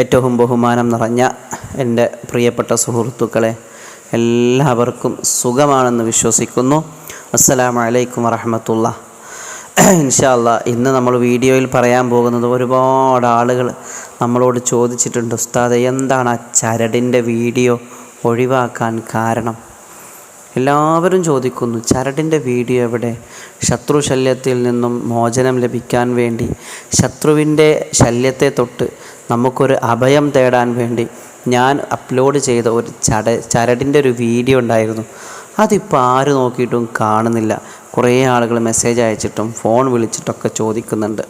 ഏറ്റവും ബഹുമാനം നിറഞ്ഞ എന്റെ പ്രിയപ്പെട്ട സുഹൃത്തുക്കളെ എല്ലാവർക്കും സുഖമാണെന്ന് വിശ്വസിക്കുന്നു. അസ്സലാമു അലൈക്കും വറഹമത്തുള്ള. ഇൻഷാല്ല ഇന്ന് നമ്മൾ വീഡിയോയിൽ പറയാൻ പോകുന്നത് ഒരുപാട് ആളുകൾ നമ്മളോട് ചോദിച്ചിട്ടുണ്ട് ഉസ്താദ് എന്താണ് ആ ചരടിന്റെ വീഡിയോ ഒഴിവാക്കാൻ കാരണം? എല്ലാവരും ചോദിക്കുന്നു ചരടിന്റെ വീഡിയോ എവിടെ? ശത്രു ശല്യത്തിൽ നിന്നും മോചനം ലഭിക്കാൻ വേണ്ടി. ശത്രുവിന്റെ ശല്യത്തെ തൊട്ട് നമുക്കൊരു അഭയം തേടാൻ വേണ്ടി ഞാൻ അപ്ലോഡ് ചെയ്ത ഒരു ചട ചരടിന്റെ ഒരു വീഡിയോ ഉണ്ടായിരുന്നു. അതിപ്പോൾ ആര് നോക്കിയിട്ടും കാണുന്നില്ല. കുറേ ആളുകൾ മെസ്സേജ് അയച്ചിട്ടും ഫോൺ വിളിച്ചിട്ടൊക്കെ ചോദിക്കുന്നുണ്ട്.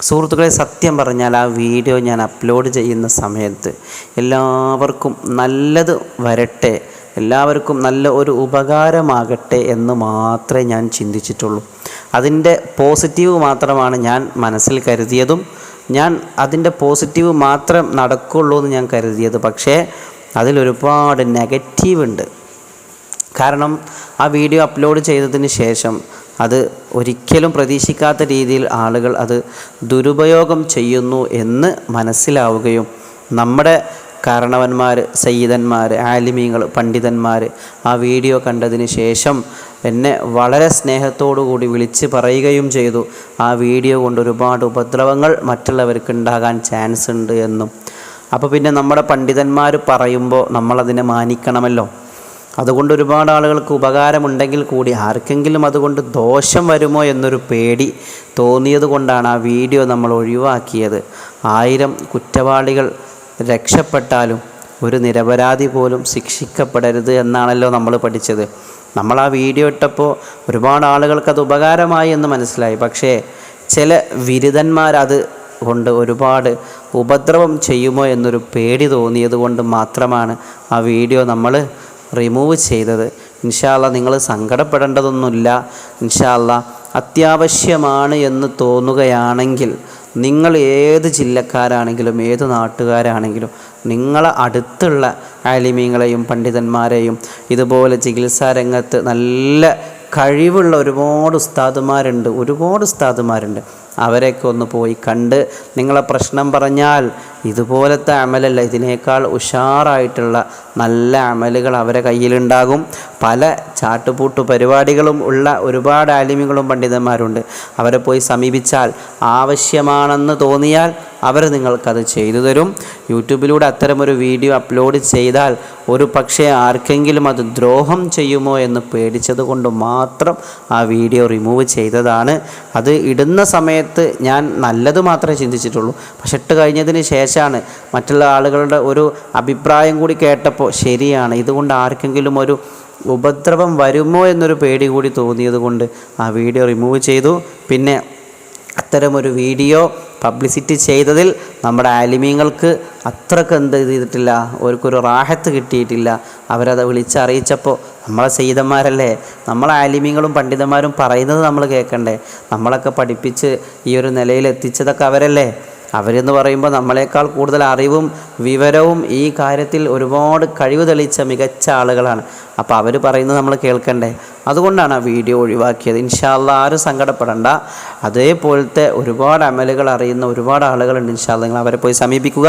സുഹൃത്തുക്കളെ സത്യം പറഞ്ഞാൽ ആ വീഡിയോ ഞാൻ അപ്ലോഡ് ചെയ്യുന്ന സമയത്ത് എല്ലാവർക്കും നല്ലത് വരട്ടെ എല്ലാവർക്കും നല്ല ഒരു ഉപകാരമാകട്ടെ എന്ന് മാത്രമേ ഞാൻ ചിന്തിച്ചിട്ടുള്ളൂ. അതിന്റെ പോസിറ്റീവ് മാത്രമാണ് ഞാൻ മനസ്സിൽ കരുതിയതും ഞാൻ അതിന്റെ പോസിറ്റീവ് മാത്രം നടക്കുള്ളൂ എന്ന് ഞാൻ കരുതിയത്. പക്ഷേ അതിലൊരുപാട് നെഗറ്റീവ് ഉണ്ട്. കാരണം ആ വീഡിയോ അപ്ലോഡ് ചെയ്തതിന് ശേഷം അത് ഒരിക്കലും പ്രതീക്ഷിക്കാത്ത രീതിയിൽ ആളുകൾ അത് ദുരുപയോഗം ചെയ്യുന്നു എന്ന് മനസ്സിലാവുകയും നമ്മുടെ കാരണവന്മാർ സയ്യിദന്മാർ ആലിമീങ്ങൾ പണ്ഡിതന്മാർ ആ വീഡിയോ കണ്ടതിന് ശേഷം എന്നെ വളരെ സ്നേഹത്തോടു കൂടി വിളിച്ച് പറയുകയും ചെയ്തു. ആ വീഡിയോ കൊണ്ട് ഒരുപാട് ഉപദ്രവങ്ങൾ മറ്റുള്ളവർക്ക് ഉണ്ടാകാൻ ചാൻസ് ഉണ്ട് എന്നും. അപ്പോൾ പിന്നെ നമ്മുടെ പണ്ഡിതന്മാർ പറയുമ്പോൾ നമ്മളതിനെ മാനിക്കണമല്ലോ. അതുകൊണ്ട് ഒരുപാട് ആളുകൾക്ക് ഉപകാരമുണ്ടെങ്കിൽ കൂടി ആർക്കെങ്കിലും അതുകൊണ്ട് ദോഷം വരുമോ എന്നൊരു പേടി തോന്നിയത് കൊണ്ടാണ് ആ വീഡിയോ നമ്മൾ ഒഴിവാക്കിയത്. ആയിരം കുറ്റവാളികൾ രക്ഷപ്പെട്ടാലും ഒരു നിരപരാധി പോലും ശിക്ഷിക്കപ്പെടരുത് എന്നാണല്ലോ നമ്മൾ പഠിച്ചത്. നമ്മൾ ആ വീഡിയോ ഇട്ടപ്പോൾ ഒരുപാട് ആളുകൾക്ക് അത് ഉപകാരമായി എന്ന് മനസ്സിലായി. പക്ഷേ ചില വിരുദ്ധന്മാരത് കൊണ്ട് ഒരുപാട് ഉപദ്രവം ചെയ്യുമോ എന്നൊരു പേടി തോന്നിയത് കൊണ്ട് മാത്രമാണ് ആ വീഡിയോ നമ്മൾ റിമൂവ് ചെയ്തത്. ഇൻഷാല്ല നിങ്ങൾ സങ്കടപ്പെടേണ്ടതൊന്നുമില്ല. ഇൻഷാല്ല അത്യാവശ്യമാണ് എന്ന് തോന്നുകയാണെങ്കിൽ നിങ്ങൾ ഏത് ജില്ലക്കാരാണെങ്കിലും ഏത് നാട്ടുകാരാണെങ്കിലും നിങ്ങളെ അടുത്തുള്ള ആലിമീങ്ങളെയും പണ്ഡിതന്മാരെയും ഇതുപോലെ ചികിത്സാ രംഗത്ത് നല്ല കഴിവുള്ള ഒരുപാട് ഉസ്താദുമാരുണ്ട് ഒരുപാട് ഉസ്താദുമാരുണ്ട്. അവരെയൊക്കെ ഒന്ന് പോയി കണ്ട് നിങ്ങളെ പ്രശ്നം പറഞ്ഞാൽ ഇതുപോലത്തെ അമലല്ല. ഇതിനേക്കാൾ ഉഷാറായിട്ടുള്ള നല്ല അമലുകൾ അവരെ കയ്യിലുണ്ടാകും. പല ചാട്ടുപൂട്ട് പരിപാടികളും ഉള്ള ഒരുപാട് ആലിമികളും പണ്ഡിതന്മാരുണ്ട്. അവരെ പോയി സമീപിച്ചാൽ ആവശ്യമാണെന്ന് തോന്നിയാൽ അവർ നിങ്ങൾക്കത് ചെയ്തു തരും. യൂട്യൂബിലൂടെ അത്തരമൊരു വീഡിയോ അപ്ലോഡ് ചെയ്താൽ ഒരു പക്ഷേ ആർക്കെങ്കിലും അത് ദ്രോഹം ചെയ്യുമോ എന്ന് പേടിച്ചത് കൊണ്ട് മാത്രം ആ വീഡിയോ റിമൂവ് ചെയ്തതാണ്. അത് ഇടുന്ന സമയത്ത് ഞാൻ നല്ലത് മാത്രമേ ചിന്തിച്ചിട്ടുള്ളൂ. പക്ഷെ ഇട്ട് കഴിഞ്ഞതിന് ശേഷമാണ് മറ്റുള്ള ആളുകളുടെ ഒരു അഭിപ്രായം കൂടി കേട്ടപ്പോൾ ശരിയാണ്. ഇതുകൊണ്ട് ആർക്കെങ്കിലും ഒരു ഉപദ്രവം വരുമോ എന്നൊരു പേടി കൂടി തോന്നിയത് കൊണ്ട് ആ വീഡിയോ റിമൂവ് ചെയ്തു. പിന്നെ അത്തരമൊരു വീഡിയോ പബ്ലിസിറ്റി ചെയ്തതിൽ നമ്മുടെ ആലിമീങ്ങൾക്ക് അത്രയ്ക്ക് എന്ത് ചെയ്തിട്ടില്ല അവർക്കൊരു റാഹത്ത് കിട്ടിയിട്ടില്ല. അവരത് വിളിച്ചറിയിച്ചപ്പോൾ നമ്മളെ സയ്യിദന്മാരല്ലേ നമ്മളെ ആലിമീങ്ങളും പണ്ഡിതന്മാരും പറയുന്നത് നമ്മൾ കേൾക്കണ്ടേ? നമ്മളൊക്കെ പഠിപ്പിച്ച് ഈ ഒരു നിലയിൽ എത്തിച്ചതൊക്കെ അവരല്ലേ? അവരെന്ന് പറയുമ്പോൾ നമ്മളെക്കാൾ കൂടുതൽ അറിവും വിവരവും ഈ കാര്യത്തിൽ ഒരുപാട് കഴിവ് തെളിയിച്ച മികച്ച ആളുകളാണ്. അപ്പോൾ അവർ പറയുന്നത് നമ്മൾ കേൾക്കണ്ടേ? അതുകൊണ്ടാണ് ആ വീഡിയോ ഒഴിവാക്കിയത്. ഇൻഷാല്ല ആരും സങ്കടപ്പെടണ്ട. അതേപോലത്തെ ഒരുപാട് അമലുകൾ അറിയുന്ന ഒരുപാട് ആളുകളുണ്ട് ഇൻഷാല്ല നിങ്ങൾ അവരെ പോയി സമീപിക്കുക.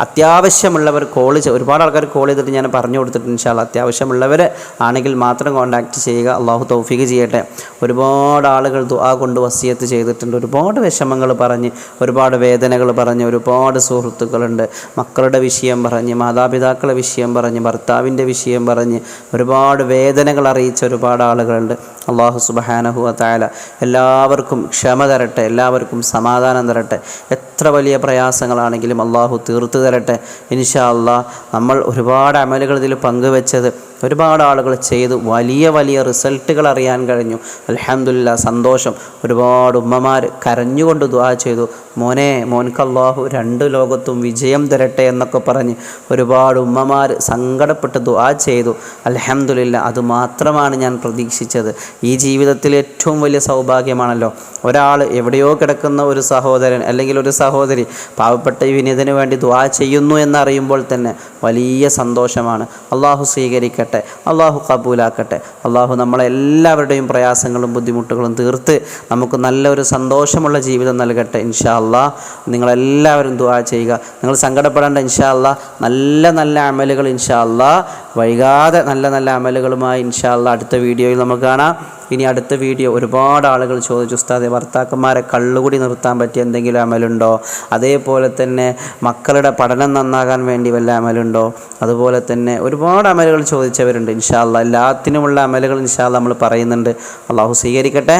അത്യാവശ്യമുള്ളവർ കോൾ ഒരുപാട് ആൾക്കാർ കോൾ ചെയ്തിട്ട് ഞാൻ പറഞ്ഞു കൊടുത്തിട്ടുണ്ട് ഇൻഷാല്ല അത്യാവശ്യമുള്ളവർ ആണെങ്കിൽ മാത്രം കോൺടാക്റ്റ് ചെയ്യുക. അള്ളാഹു തൗഫീഖ് ചെയ്യട്ടെ. ഒരുപാട് ആളുകൾ ദുആ കൊണ്ട് വസിയത്ത് ചെയ്തിട്ടുണ്ട്. ഒരുപാട് വിഷമങ്ങൾ പറഞ്ഞ് ഒരുപാട് വേദനകൾ പറഞ്ഞ് ഒരുപാട് സുഹൃത്തുക്കളുണ്ട്. മക്കളുടെ വിഷയം പറഞ്ഞ് മാതാപിതാക്കളുടെ വിഷയം പറഞ്ഞ് ഭർത്താവിന്റെ വിഷയം പറഞ്ഞ് ഒരുപാട് വേദനകൾ അറിയിച്ച ഒരുപാട് ആളുകളുണ്ട്. അള്ളാഹു സുബഹാനഹു അതായാല എല്ലാവർക്കും ക്ഷമ തരട്ടെ എല്ലാവർക്കും സമാധാനം തരട്ടെ. എത്ര വലിയ പ്രയാസങ്ങളാണെങ്കിലും അള്ളാഹു തീർത്തു തരട്ടെ. ഇൻഷാ അള്ളാഹ് നമ്മൾ ഒരുപാട് അമലുകൾ ഇതിൽ പങ്കുവെച്ചത് ഒരുപാട് ആളുകൾ ചെയ്തു. വലിയ വലിയ റിസൾട്ടുകൾ അറിയാൻ കഴിഞ്ഞു. അലഹമില്ല സന്തോഷം. ഒരുപാട് ഉമ്മമാർ കരഞ്ഞുകൊണ്ട് ദുആ ചെയ്തു. മോനെ മോൻക്ക് അള്ളാഹു രണ്ട് ലോകത്തും വിജയം തരട്ടെ എന്നൊക്കെ പറഞ്ഞ് ഒരുപാട് ഉമ്മമാർ സങ്കടപ്പെട്ട് ദുആ ചെയ്തു. അലഹമില്ല അത് മാത്രമാണ് ഞാൻ പ്രതീക്ഷിച്ചത്. ഈ ജീവിതത്തിൽ ഏറ്റവും വലിയ സൗഭാഗ്യമാണല്ലോ. ഒരാൾ എവിടെയോ കിടക്കുന്ന ഒരു സഹോദരൻ അല്ലെങ്കിൽ ഒരു സഹോദരി പാവപ്പെട്ട വിനീതന് വേണ്ടി ദുആ ചെയ്യുന്നു എന്നറിയുമ്പോൾ തന്നെ വലിയ സന്തോഷമാണ്. അള്ളാഹു സ്വീകരിക്കട്ടെ അള്ളാഹു കബൂലാക്കട്ടെ. അള്ളാഹു നമ്മളെല്ലാവരുടെയും പ്രയാസങ്ങളും ബുദ്ധിമുട്ടുകളും തീർത്ത് നമുക്ക് നല്ലൊരു സന്തോഷമുള്ള ജീവിതം നൽകട്ടെ ഇൻഷാ അള്ളാ നിങ്ങളെല്ലാവരും ദുവാ ചെയ്യുക. നിങ്ങൾ സങ്കടപ്പെടേണ്ട ഇൻഷാ അള്ളാ നല്ല നല്ല അമലുകൾ ഇൻഷാ അള്ളാ വൈകാതെ നല്ല നല്ല അമലുകളുമായി ഇൻഷാ അള്ളാ അടുത്ത വീഡിയോയിൽ നമുക്ക് കാണാം. ഇനി അടുത്ത വീഡിയോ ഒരുപാട് ആളുകൾ ചോദിച്ചു ഉസ്താദെ ഭർത്താക്കന്മാരെ കള്ളുകൂടി നിർത്താൻ പറ്റിയ എന്തെങ്കിലും അമലുണ്ടോ? അതേപോലെ തന്നെ മക്കളുടെ പഠനം നന്നാകാൻ വേണ്ടി വല്ല അമലുണ്ടോ? അതുപോലെ തന്നെ ഒരുപാട് അമലുകൾ ചോദിച്ചവരുണ്ട് ഇൻഷാല്ല എല്ലാത്തിനുമുള്ള അമലുകൾ ഇൻഷാല്ല നമ്മൾ പറയുന്നുണ്ട്. അള്ളാഹു സ്വീകരിക്കട്ടെ.